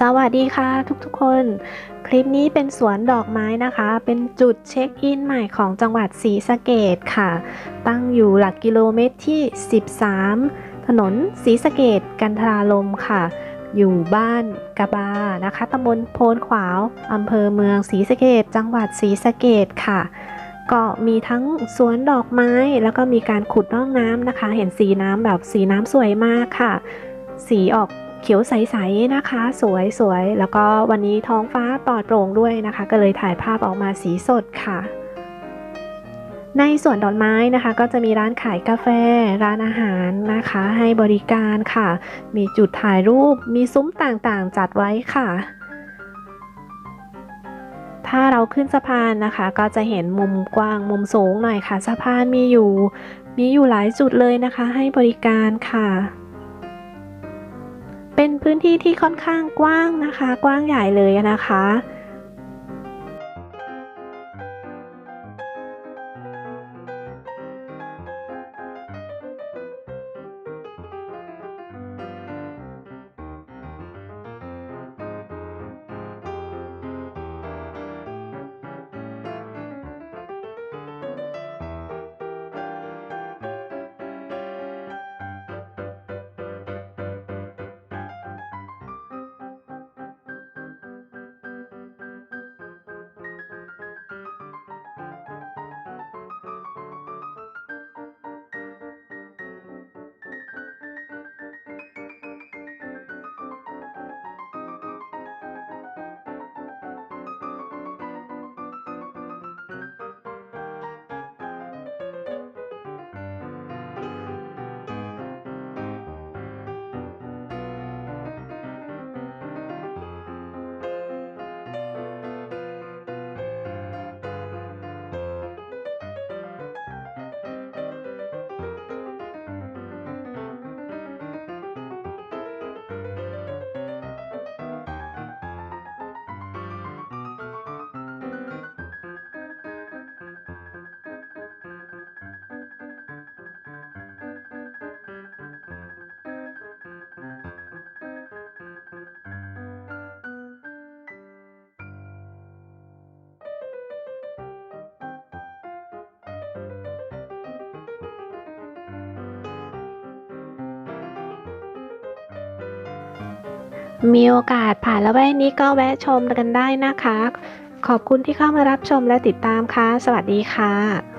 สวัสดีค่ะทุกๆคน คลิปนี้เป็นสวนดอกไม้นะคะ เป็นจุดเช็คอินใหม่ของจังหวัดศรีสะเกดค่ะ ตั้งอยู่หลักกิโลเมตรที่ 13 ถนนศรีสะเกดกันทราลมค่ะ อยู่บ้านกะบานะคะตำบลโพนขวาวอำเภอเมืองศรีสะเกดจังหวัดศรีสะเกดค่ะ ก็มีทั้งสวนดอกไม้แล้วก็มีการขุดร่องน้ำนะคะ เห็นสีน้ำแบบสีน้ำสวยมากค่ะ สีออก ขียวใสๆนะคะ สวยสวยแล้วก็วันนี้ท้องฟ้าปลอดโปร่งด้วยนะคะ ก็เลยถ่ายภาพออกมาสีสดค่ะ ในสวนดอกไม้นะคะ ก็จะมีร้านขายกาแฟ ร้านอาหารนะคะ ให้บริการค่ะ มีจุดถ่ายรูปมีซุ้มต่างๆ จัดไว้ค่ะถ้าเราขึ้นสะพานนะคะ ก็จะเห็นมุมกว้างมุมสูงหน่อยค่ะ สะพานมีอยู่ มีอยู่หลายจุดเลยนะคะ ให้บริการค่ะ เป็นพื้นที่ที่ค่อนข้างกว้างนะคะ กว้างใหญ่เลยนะคะ มีโอกาสผ่านละแวกนี้ก็แวะชมกันได้นะคะ ขอบคุณที่เข้ามารับชมและติดตามค่ะ สวัสดีค่ะ